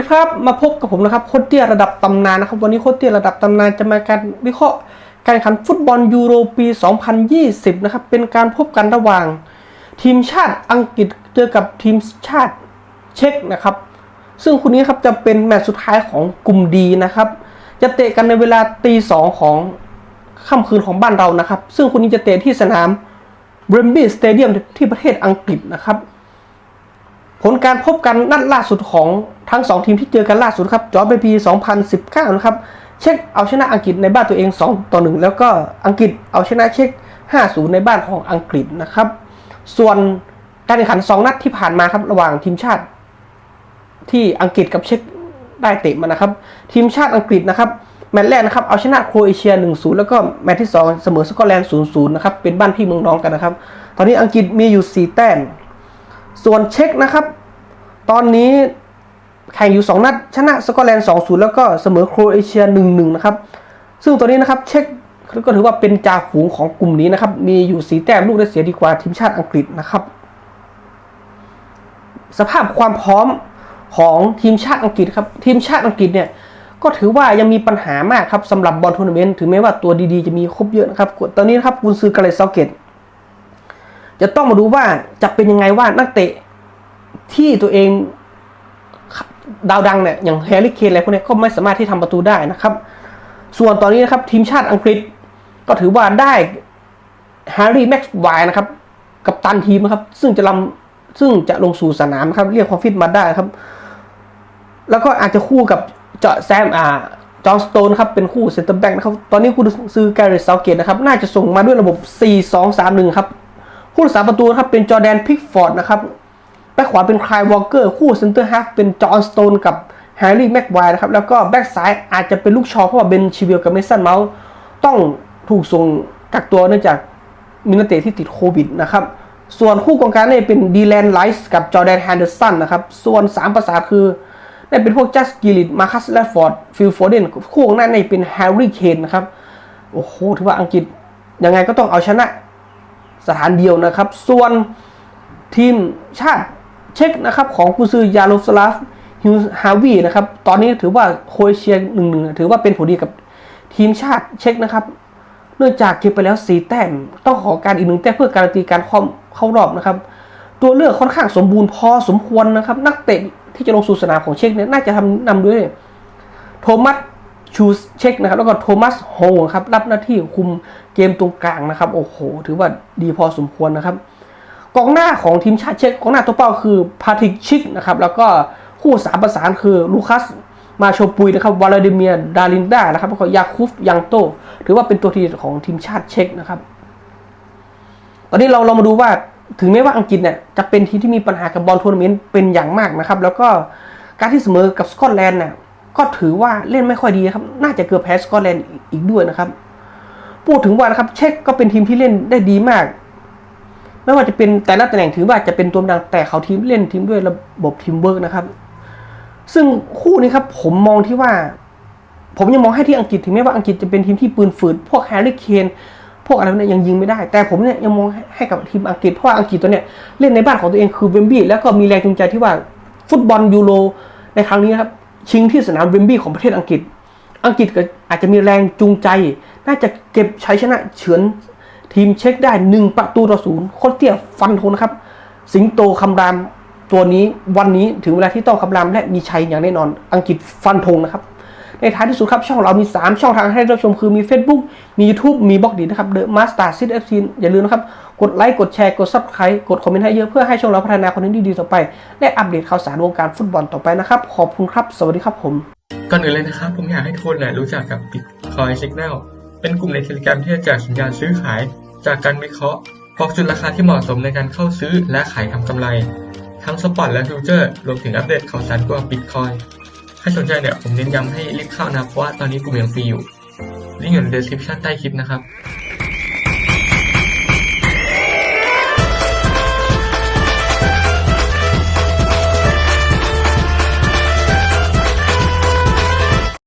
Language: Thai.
สวัสดีครับมาพบกับผมนะครับโคตรเตี้ยระดับตำนานนะครับ วันนี้โคตรเตี้ยระดับตำนานจะมาการวิเคราะห์การแข่งขันฟุตบอลยูโรปี 2020 นะครับ เป็นการพบกันระหว่าง ทีมชาติอังกฤษเจอกับทีมชาติเช็กนะครับ ซึ่งคู่นี้ครับจะเป็นแมตช์สุดท้ายของกลุ่มดีนะครับ จะเตะกันในเวลาตีสองของค่ำคืนของบ้านเรานะครับ ซึ่งคู่นี้จะเตะที่สนามเบรมบี้สเตเดียมที่ประเทศอังกฤษนะครับ ผลการพบกันนัดล่าสุดของทั้ง 2 ทีมที่เจอกันล่าสุดครับจอร์จไปปี 2019 นะครับ เช็กเอาชนะอังกฤษในบ้านตัวเอง 2 ต่อ 1 แล้วก็อังกฤษเอาชนะเช็ก5-0 ในบ้านของอังกฤษนะครับ ส่วนการแข่งขัน 2 นัดที่ผ่านมาครับระหว่างทีมชาติ ที่อังกฤษกับเช็กได้เตะมานะครับ ทีมชาติอังกฤษนะครับแมตช์แรกนะครับเอาชนะโครเอเชีย 1-0 แล้วก็แมตช์ที่ 2 เสมอสกอตแลนด์ 0-0 นะครับเป็นบ้านพี่เมืองน้องกันนะครับ ตอนนี้อังกฤษมีอยู่ 4 แต้ม ส่วนเช็กนะครับ ตอนนี้แข่งอยู่ 2 นัด ชนะสกอตแลนด์ 2-0 แล้วก็เสมอโครเอเชีย 1-1 นะครับ ซึ่งตัวนี้นะครับเช็กก็ถือว่าเป็นจ่าฝูงของกลุ่มนี้นะครับ มีอยู่4แต้มลูกได้เสียดีกว่าทีมชาติอังกฤษนะครับ สภาพความพร้อมของทีมชาติอังกฤษครับ ทีมชาติอังกฤษเนี่ยก็ถือว่ายังมีปัญหามากครับสำหรับบอลทัวร์นาเมนต์ถึงแม้ว่าตัวดีๆจะมีครบเยอะนะครับ ตอนนี้นะครับกุนซือกาเลซอเกต จะต้องมาดูว่าจะเป็นยังไงว่านักเตะที่ตัวเองดาวดังเนี่ยอย่างแฮร์รี่เคนอะไรพวกนี้ก็ไม่สามารถที่ทำประตูได้นะครับ ส่วนตอนนี้นะครับทีมชาติอังกฤษก็ถือว่าได้แฮร์รี่แม็กซ์ไวนะครับ กับตันทีมนะครับ ซึ่งจะลำซึ่งจะลงสู่สนามครับ เรียกความฟิตมาได้ครับ แล้วก็อาจจะคู่กับเจาะแซมอ่าจอห์นสโตนครับเป็นคู่เซนเตอร์แบ็กนะครับ ตอนนี้คุณซื้อแกเรตเซาเกตนะครับ น่าจะส่งมาด้วยระบบ 4-2-3-1 ครับ ผู้รักษาประตูนะครับเป็นจอแดนพิกฟอร์ดนะครับแบ็คขวาเป็นคลายวอลเกอร์คู่เซนเตอร์ฮาฟเป็นจอห์นสโตนกับแฮร์รี่แม็กไวร์นะครับแล้วก็แบ็คซ้ายอาจจะเป็นลูกชอเพราะว่าเบนชิวิลกับเมสันเมาส์ต้องถูกส่งกักตัวเนื่องจากมินาเตที่ติดโควิดนะครับส่วนคู่กองกลางเนี่ยเป็นดีแลนไลส์กับจอแดนแฮนเดอร์สันนะครับส่วน 3 ประสาคือได้เป็นพวกจัสกิลิตมาคัสแลฟฟอร์ดฟิลโฟเดนคู่ของหน้าเนี่ยเป็นแฮร์รี่เคนนะครับโอ้โหถือว่าอังกฤษยังไงก็ต้องเอาชนะ สถานเดียวนะครับ ส่วนทีมชาติเช็กนะครับของกุซือยาโรสลาฟฮิวฮาวีนะครับ ตอนนี้ถือว่าโครเชียหนึ่งหนึ่งถือว่าเป็นผลดีกับทีมชาติเช็กนะครับ เนื่องจากเก็บไปแล้วสีแต้ม ต้องขอการอีกหนึ่งแต้มเพื่อการันตีการเข้าเข้ารอบนะครับ ตัวเลือกค่อนข้างสมบูรณ์พอสมควรนะครับ นักเตะที่จะลงสู่สนามของเช็กเนี่ยน่าจะทำนำด้วย โทมัส ชูเช็คนะครับแล้วก็โทมัสโฮครับรับหน้าที่คุมเกมตรงกลางนะครับโอ้โหถือว่าดีพอสมควรนะครับกองหน้าของทีมชาติเช็กกองหน้าตัวเป้าคือพาทิกชิกนะครับแล้วก็คู่สามประสานคือลูคัสมาโชปุยนะครับวลาดิเมียร์ดาลินดานะครับแล้วก็ยาคูฟยังโต ถือว่าเป็นตัวทีของทีมชาติเช็กนะครับ ตอนนี้เราเรามาดูว่าถึงแม้ว่าอังกฤษเนี่ยจะเป็นทีมที่มีปัญหากับบอลทัวร์นาเมนต์เป็นอย่างมากนะครับ แล้วก็การที่เสมอกับสกอตแลนด์เนี่ย ก็ถือว่าเล่นไม่ค่อยดีครับ น่าจะเกือบแพ้สกอตแลนด์อีกด้วยนะครับ พูดถึงว่านะครับ เช็กก็เป็นทีมที่เล่นได้ดีมาก ไม่ว่าจะเป็นแต่ละตำแหน่งถือว่าจะเป็นตัวดังแต่เขาทีมเล่นทีมด้วยระบบทีมเวิร์กนะครับ ซึ่งคู่นี้ครับผมมองที่ว่า ผมยังมองให้ที่อังกฤษถึงแม้ว่าอังกฤษจะเป็นทีมที่ปืนฝืดพวกแฮร์รี่เคนพวกอะไรพวกนี้ยังยิงไม่ได้ แต่ผมเนี่ยยังมองให้กับทีมอังกฤษเพราะว่าอังกฤษตัวเนี้ยเล่นในบ้านของตัวเองคือเวมบี้แล้วก็มีแรงจูงใจที่ว่าฟุตบอลยูโรในครั้งนี้นะครับ ชิงที่สนามเวมบี้ของประเทศอังกฤษ อังกฤษก็อาจจะมีแรงจูงใจ น่าจะเก็บชัยชนะเฉือนทีมเช็คได้หนึ่งประตูต่อศูนย์โคตรเตี้ยฟันทงนะครับ สิงโตคำรามตัวนี้วันนี้ถึงเวลาที่ต้องคำรามและมีชัยอย่างแน่นอน อังกฤษฟันธงนะครับ ในท้ายที่สุดครับ ช่องเรามี 3 ช่องทางให้รับชมคือมี Facebook มี YouTube มีบล็อกดีนะครับ The Master s i t FC อย่าลืมนะครับ กดไลค์ กดแชร์ กด Subscribe กดคอมเมนต์ให้เยอะเพื่อให้ช่องเราพัฒนาคอนเทนต์ดีๆต่อไป และอัปเดตข่าวสารวงการฟุตบอลต่อไปนะครับ ขอบคุณครับ สวัสดีครับผม ก่อนอื่นเลยนะครับ ผมอยากให้ทุกคนรู้จักกับ Bitcoin Signal เป็นกลุ่มในเทเลกราที่จะแจกสัญญาณซื้อขาย จากการวิเคราะห์บอกจุดราคาที่เหมาะสมในการเข้าซื้อและขายทำกำไร ทั้งสปอตและฟิวเจอร์รวมถึงอัปเดตข่าวสารเกี่ยวกับ Bitcoin ถ้าสนใจเนี่ยผมเน้นย้ำให้รีบเข้านะเพราะว่าตอนนี้กลุ่มยังฟรีอยู่ลิงก์อยู่ใน description ใต้คลิปนะครับ